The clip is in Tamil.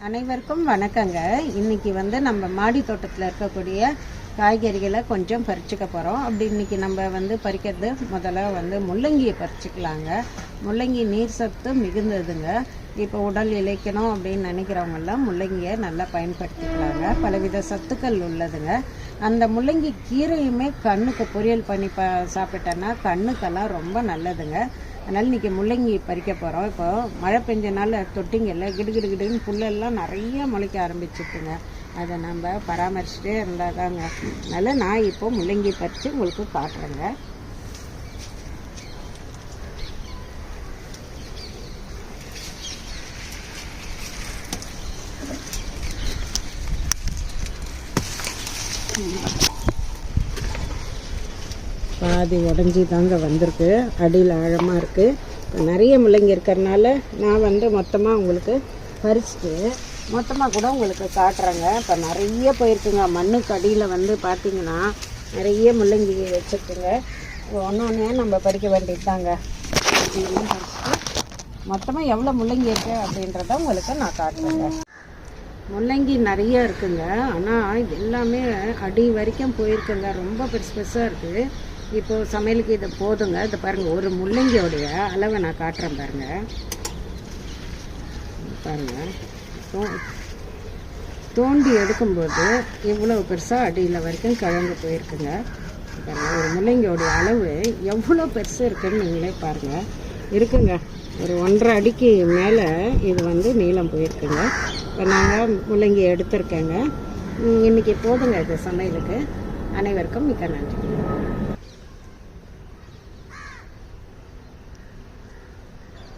அனைவருக்கும் வணக்கங்க. இன்னைக்கு வந்து நம்ம மாடி தோட்டத்தில் இருக்கக்கூடிய காய்கறிகளை கொஞ்சம் பறிச்சுக்க போகிறோம் அப்படி இன்னைக்கு நம்ம வந்து பறிக்கிறது முதல்ல வந்து முள்ளங்கியை பறிச்சுக்கலாங்க. முள்ளங்கி நீர் சத்து மிகுந்ததுங்க. இப்போ உடல் இளைக்கணும் அப்படின்னு நினைக்கிறவங்கெல்லாம் முள்ளங்கியை நல்லா பயன்படுத்திக்கலாங்க. பலவித சத்துக்கள் உள்ளதுங்க. அந்த முள்ளங்கி கீரையுமே கண்ணுக்கு பொரியல் பண்ணி ப சாப்பிட்டோன்னா கண்ணுக்கெல்லாம் ரொம்ப நல்லதுங்க. அதனால் இன்றைக்கி முள்ளங்கி பறிக்க போகிறோம் இப்போ மழை பெஞ்சனால தொட்டிங்கல்ல கிடுகிடு கிடுன்னு புல்லெல்லாம் நிறைய முளைக்க ஆரம்பிச்சுட்டுங்க. அதை நம்ம பராமரிச்சுட்டே இருந்தால் தாங்க அதனால் நான் இப்போ முள்ளங்கி பறித்து உங்களுக்கு காட்டுறேங்க. பாதி உடஞ்சி தாங்க வந்திருக்கு. அடியில் ஆழமாக இருக்குது இப்போ நிறைய முள்ளங்கி இருக்கிறனால நான் வந்து மொத்தமாக உங்களுக்கு பறிச்சுட்டு மொத்தமாக கூட உங்களுக்கு காட்டுறேங்க. இப்போ நிறைய போயிருக்குங்க. மண்ணுக்கு அடியில் வந்து பார்த்தீங்கன்னா நிறைய முள்ளங்கி வச்சுருக்குங்க. ஒன்று ஒன்றே நம்ம பறிக்க வேண்டியது தாங்க மொத்தமாக எவ்வளோ முள்ளங்கி இருக்குது அப்படின்றத உங்களுக்கு நான் காட்டுறேங்க. முள்ளங்கி நிறைய இருக்குங்க. ஆனால் எல்லாமே அடி வரைக்கும் போயிருக்குங்க. ரொம்ப பெருசு பெருசாக இருக்குது இப்போது சமையலுக்கு இது போதுங்க. இதை பாருங்கள் ஒரு முள்ளங்கியோடைய அளவை நான் காட்டுறேன் பாருங்கள் பாருங்கள் தோ- தோண்டி எடுக்கும்போது இவ்வளோ பெருசாக அடியில் வரைக்கும் கிழங்கு போயிருக்குங்க. பாருங்கள் ஒரு முள்ளங்கியோடைய அளவு எவ்வளோ பெருசு இருக்குன்னு நீங்களே பாருங்கள் இருக்குங்க. ஒரு ஒன்றரை அடிக்கு மேலே இது வந்து நீளம் போயிருக்குங்க. இப்போ நாங்கள் முள்ளங்கி எடுத்திருக்கேங்க. இன்றைக்கி இன்னைக்கு போதுங்க இது சமையலுக்கு. அனைவருக்கும் மிக்க நன்றி.